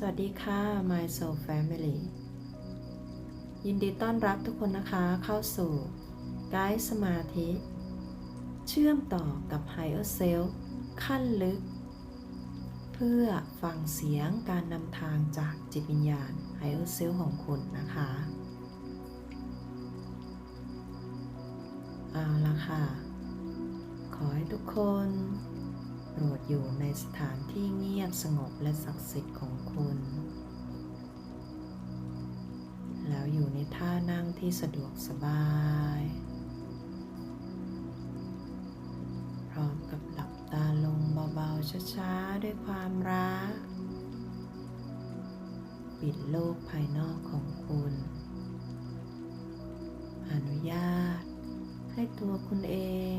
สวัสดีค่ะ My Soul Family ยินดีต้อนรับทุกคนนะคะเข้าสู่ไกด์สมาธิ เชื่อมต่อกับ Higher Self ขั้นลึก เพื่อฟังเสียงการนำทางจากจิตวิญญาณ Higher Self ของคุณนะคะเอาละค่ะ ขอให้ทุกคน โปรดอยู่ในสถานที่เงียบสงบและศักดิ์สิทธิ์ของุณแล้วอยู่ในท่านั่งที่สะดวกสบาย พร้อมกับหลับตาลงเบาๆช้าๆด้วยความรัก ปิดโลกภายนอกของคุณ อนุญาตให้ตัวคุณเอง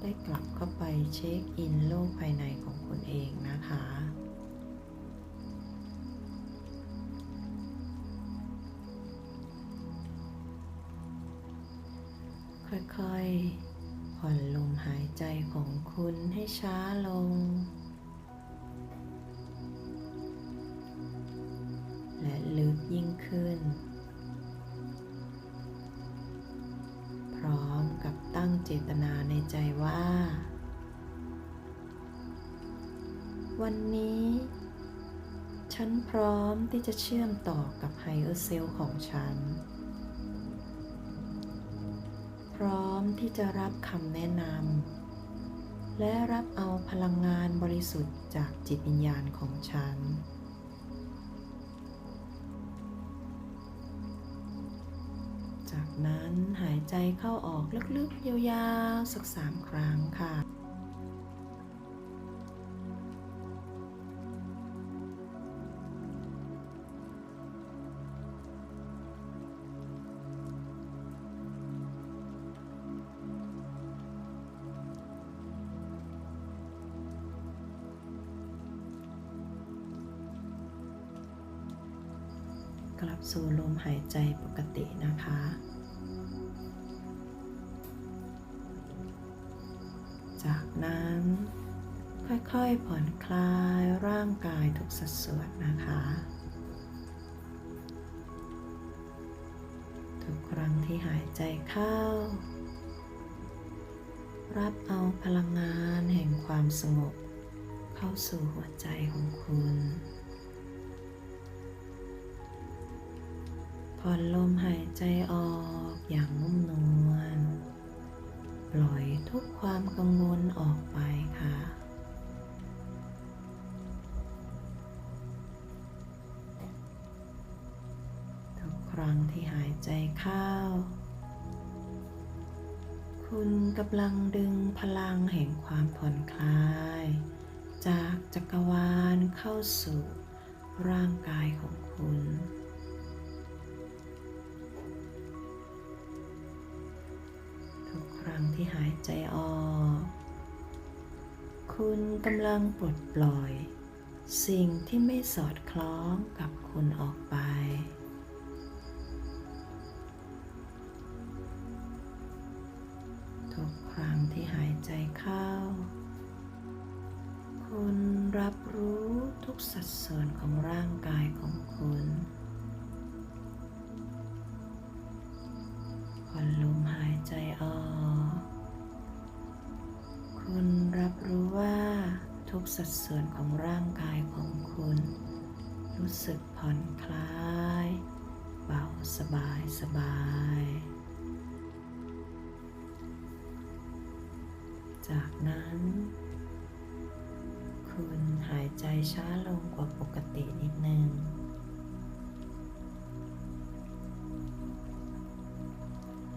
ได้กลับเข้าไปเช็คอินโลกภายในของคุณเองนะคะ ค่อยๆ ผ่อนลมหายใจของคุณให้ช้าลง และลึกยิ่งขึ้น พร้อมกับตั้งเจตนาในใจว่า วันนี้ ฉันพร้อมที่จะเชื่อมต่อกับไฮเออร์เซลของฉัน ร้อมที่จะรับคำแนะนำและรับเอาพลังงานบริสุทธิ์จากจิตวิญญาณของฉัน จากนั้นหายใจเข้าออกลึกๆยาวๆสักสามครั้งค่ะ กลับสู่ลมหายใจปกตินะคะ จากนั้นค่อยๆผ่อนคลายร่างกายทุกสัดส่วนนะคะ ทุกครั้งที่หายใจเข้า รับเอาพลังงานแห่งความสงบเข้าสู่หัวใจของคุณ ผ่อนลมหายใจออกอย่างนุ่มนวล ปล่อยทุกความกังวลออกไปค่ะ ทุกครั้งที่หายใจเข้า คุณกำลังดึงพลังแห่งความผ่อนคลาย จากจักรวาลเข้าสู่ร่างกายของคุณ ที่หายใจออก คุณกำลังปลดปล่อย สิ่งที่ไม่สอดคล้องกับคุณออกไป ทุกครั้งที่หายใจเข้า คุณรับรู้ทุกสัดส่วนของร่างกายของคุณ สัดส่วนของร่างกายของคุณ รู้สึกผ่อนคลาย เบาสบายสบาย จากนั้น คุณหายใจช้าลงกว่าปกตินิดนึง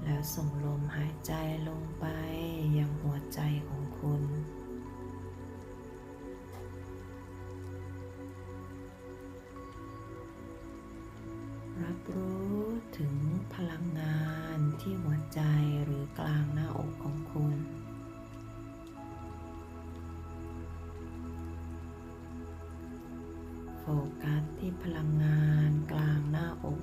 แล้วส่งลมหายใจลงไปยังหัวใจของคุณ รู้ถึงพลังงานที่หัวใจหรือกลางหน้าอกของคุณ โฟกัสที่พลังงานกลางหน้าอก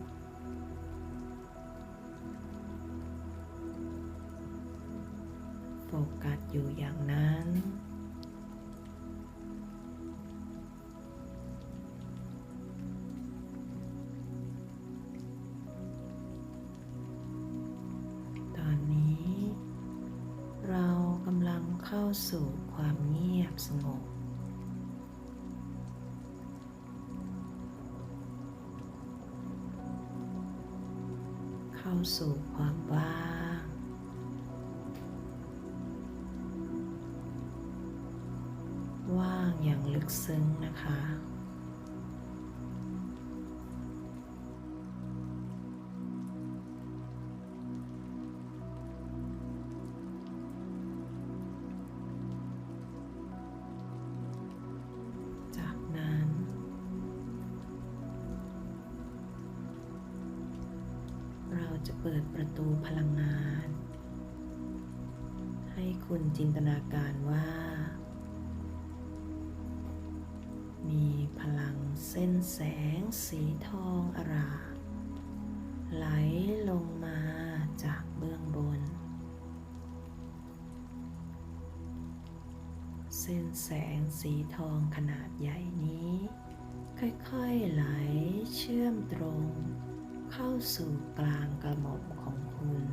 โฟกัสอยู่อย่างนั้น้าสู่ความเงียบสงบ เข้าสู่ความว่างว่างอย่างลึกซึ้งนะคะ จะเปิดประตูพลังงาน ให้คุณจินตนาการว่า มีพลังเส้นแสงสีทองอารามไหลลงมาจากเบื้องบน เส้นแสงสีทองขนาดใหญ่นี้ ค่อยๆไหลเชื่อมตรง เข้าสู่กลางกระหม่อมของคุณ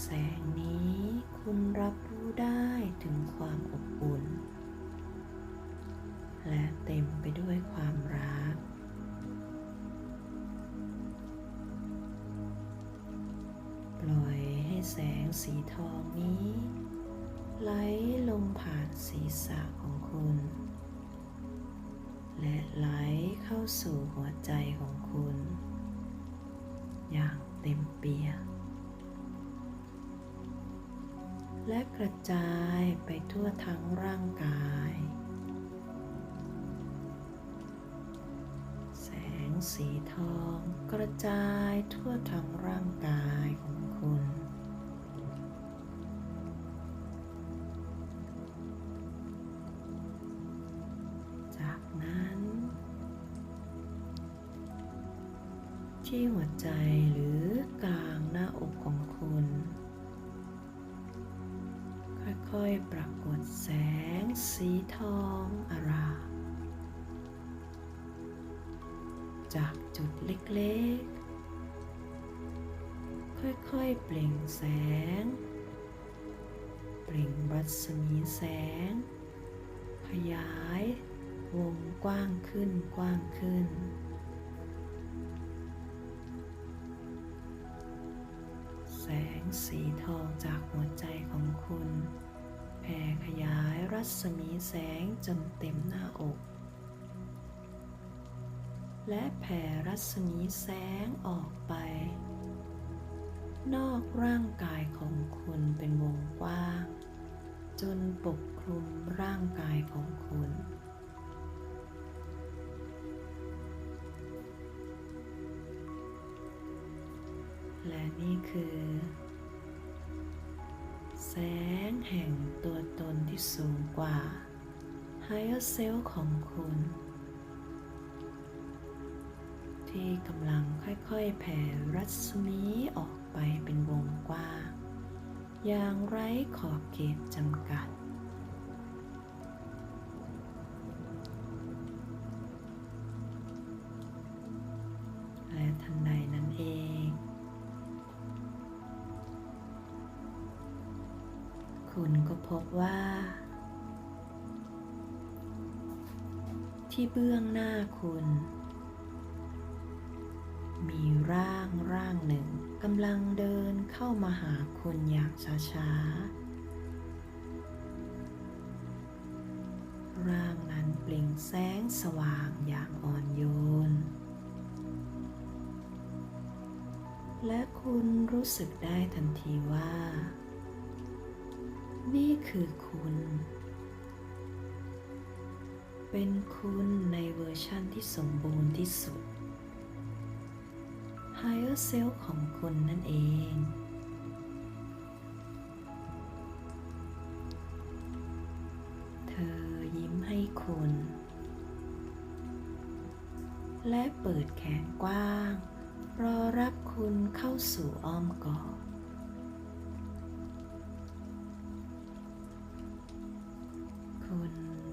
แสงนี้คุณรับรู้ได้ถึงความอบอุ่น และเต็มไปด้วยความรัก ปล่อยให้แสงสีทองนี้ ไหลลงผ่านศีรษะของคุณ และไหลเข้าสู่หัวใจของคุณ อย่างเต็มเปี่ยมและกระจายไปทั่วทั้งร่างกาย แสงสีทองกระจายทั่วทั้งร่างกายของคุณ ปรากฏแสงสีทองอาราม จากจุดเล็กๆ ค่อยๆ เปล่งแสง เปล่งรัศมีแสง ขยายวงกว้างขึ้นกว้างขึ้นแสงสีทองจากหัวใจของคุณ แผ่ขยายรัศมีแสงจนเต็มหน้าอก และแผ่รัศมีแสงออกไป นอกร่างกายของคุณเป็นวงกว้าง จนปกคลุมร่างกายของคุณและนี่คือ แสงแห่งตัวตนที่สูงกว่า Higher Self ของคุณ ที่กำลังค่อยๆ แผ่รัศมีออกไปเป็นวงกว้างอย่างไร้ขอบเขตจำกัดและทันใดนั้นเอง คุณก็พบว่า ที่เบื้องหน้าคุณ มีร่างร่างหนึ่งกำลังเดินเข้ามาหาคุณอย่างช้าๆ ร่างนั้นเปล่งแสงสว่างอย่างอ่อนโยน และคุณรู้สึกได้ทันทีว่า นี่คือคุณ เป็นคุณในเวอร์ชั่นที่สมบูรณ์ที่สุด Higher Self ของคุณนั่นเองเธอยิ้มให้คุณ และเปิดแขนกว้าง รอรับคุณเข้าสู่อ้อมกอด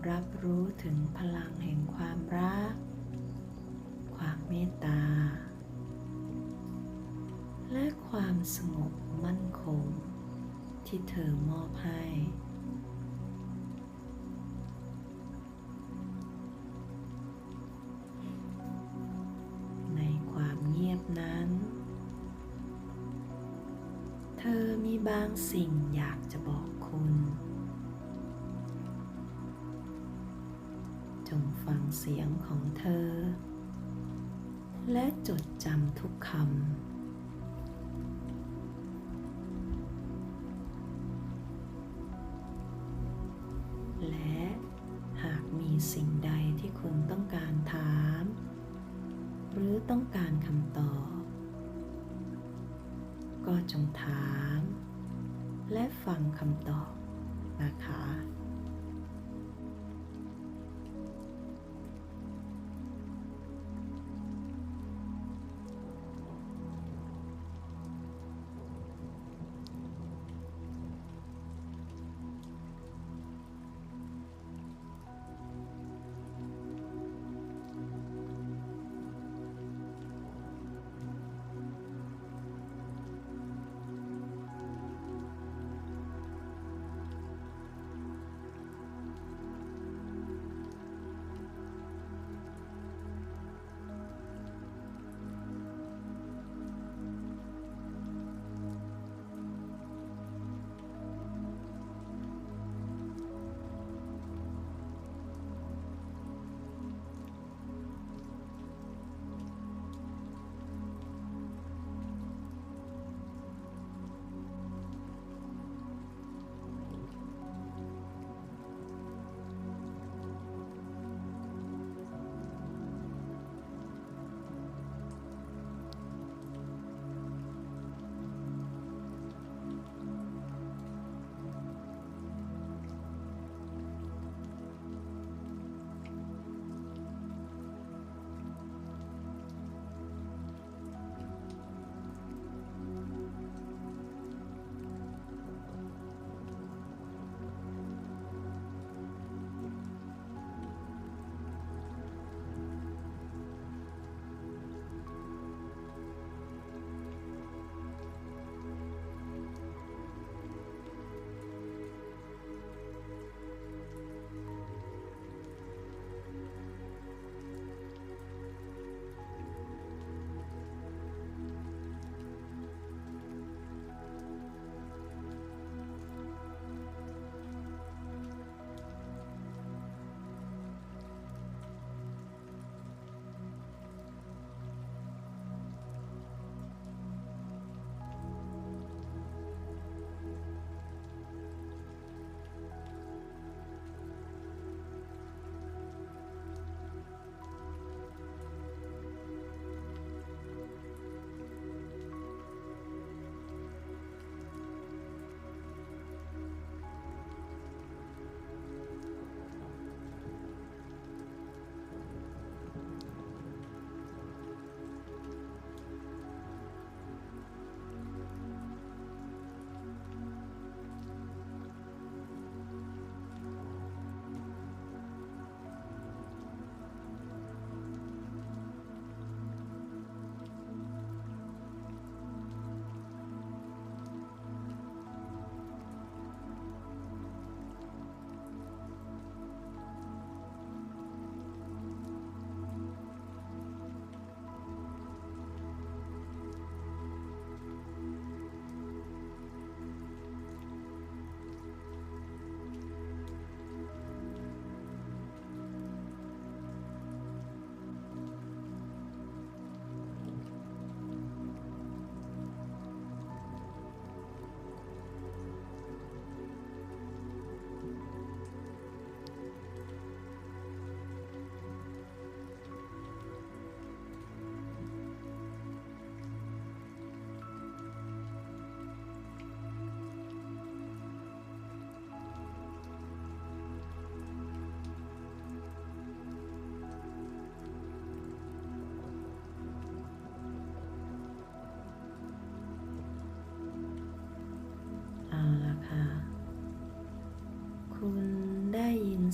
รับรู้ถึงพลังแห่งความรัก ความเมตตา และความสงบมั่นคง ที่เธอมอบให้ ในความเงียบนั้น เธอมีบางสิ่งอยากจะบอกคุณ ฟังเสียงของเธอ และจดจำทุกคำและหากมีสิ่งใดที่คุณต้องการถาม หรือต้องการคำตอบ ก็จงถาม และฟังคำตอบนะคะ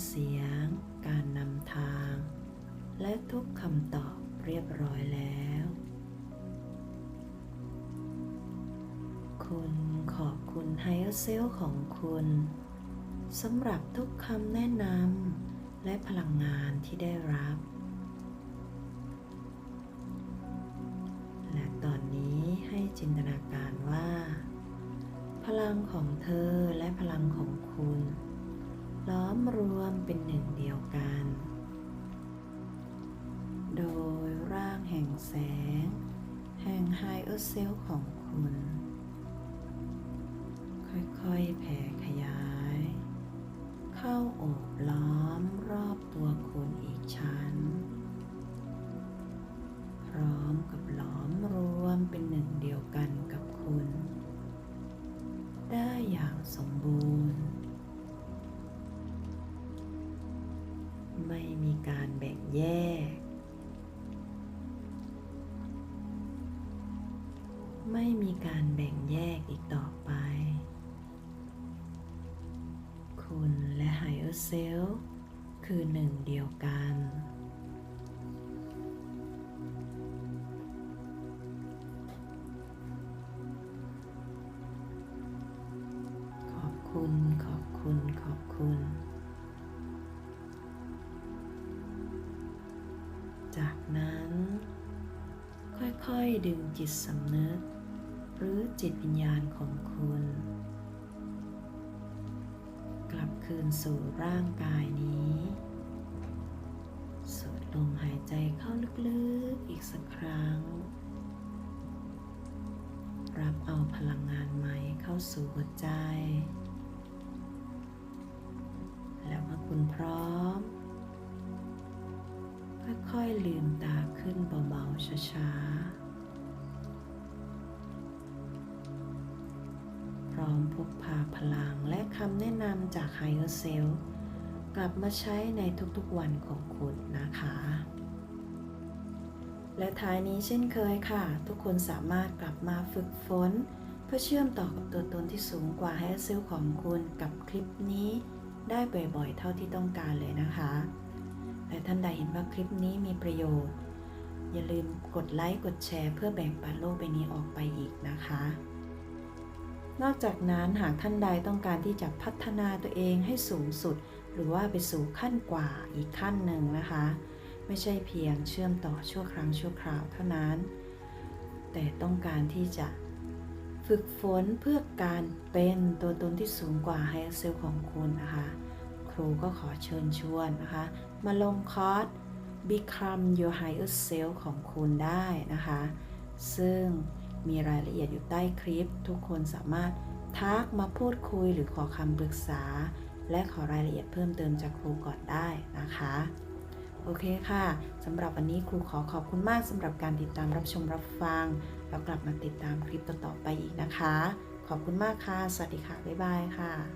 เสียง การนำทาง และทุกคำตอบเรียบร้อยแล้วไฮเออร์เซลของคุณสำหรับทุกคำแนะนำและพลังงานที่ได้รับ และตอนนี้ให้จินตนาการว่า พลังของเธอและพลังของคุณ ล้อมรวมเป็นหนึ่งเดียวกัน โดยร่างแห่งแสง แห่งไฮเออร์เซลของคุณ ค่อยๆ แผ่ขยาย เข้าอบล้อมรอบตัวคุณอีกชั้น พร้อมกับล้อมรวมเป็นหนึ่งเดียวกันกับคุณ ได้อย่างสมบูรณ์ การแบ่งแยก ไม่มีการแบ่งแยกอีกต่อไป คุณและไฮเออร์เซลคือหนึ่งเดียวกัน จิตสำนึก หรือจิตวิญญาณของคุณ กลับคืนสู่ร่างกายนี้สูดลมหายใจเข้าลึกๆอีกสักครั้ง รับเอาพลังงานใหม่เข้าสู่หัวใจ แล้วเมื่อคุณพร้อมค่อยๆลืมตาขึ้นเบาๆช้าๆ ร้อมพกพาพลังและคำแนะนำจาก Higher Self กลับมาใช้ในทุกๆวันของคุณนะคะ และท้ายนี้เช่นเคยค่ะ ทุกคนสามารถกลับมาฝึกฝน เพื่อเชื่อมต่อกับตัวตนที่สูงกว่า Higher Self ของคุณกับคลิปนี้ได้บ่อยๆ เท่าที่ต้องการเลยนะคะ และท่านใดเห็นว่าคลิปนี้มีประโยชน์ อย่าลืมกดไลค์ กดแชร์ เพื่อแบ่งปันโลกใบนี้ออกไปอีกนะคะ นอกจากนั้นหากท่านใดต้องการที่จะพัฒนาตัวเองให้สูงสุด หรือว่าไปสู่ขั้นกว่าอีกขั้นหนึ่งนะคะ ไม่ใช่เพียงเชื่อมต่อชั่วครั้งชั่วคราวเท่านั้น แต่ต้องการที่จะฝึกฝนเพื่อการเป็นตัวตนที่สูงกว่าไฮเซลของคุณนะคะ ครูก็ขอเชิญชวนนะคะ มาลงคอร์ส Become Your Higher Self ของคุณได้นะคะ ซึ่ง มีรายละเอียดอยู่ใต้คลิป ทุกคนสามารถทักมาพูดคุยหรือขอคำปรึกษา และขอรายละเอียดเพิ่มเติมจากครูก่อนได้นะคะ โอเคค่ะสำหรับวันนี้ครูขอขอบคุณมากสำหรับการติดตามรับชมรับฟัง แล้วกลับมาติดตามคลิปต่อๆไปอีกนะคะ ขอบคุณมากค่ะ สวัสดีค่ะ บ๊ายบายค่ะ